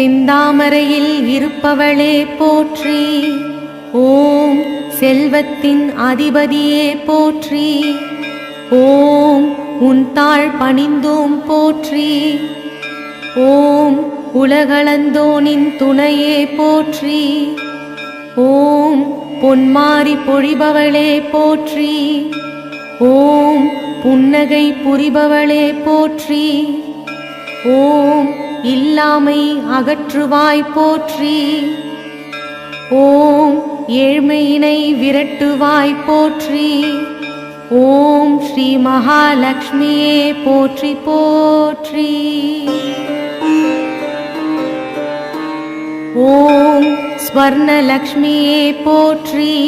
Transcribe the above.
செந்தாமரையில் இருப்பவளே போற்றி. ஓம் செல்வத்தின் அதிபதியே போற்றி. ஓம் உன் தாழ் பணிந்தோம் போற்றி. ஓம் உலகளந்தோனின் துணையே போற்றி. ஓம் பொன்மாரி பொழிபவளே போற்றி. ஓம் புன்னகை புரிபவளே போற்றி. ஓம் இல்லாமை அகற்றுவாய் போற்றி. ஓம் ஏழ்மையினை விரட்டுவாய் போற்றி. ஓம் ஸ்ரீ மகாலட்சுமியே போற்றி போற்றி. ஓம் ஸ்வர்ணலக்ஷ்மியே போற்றி.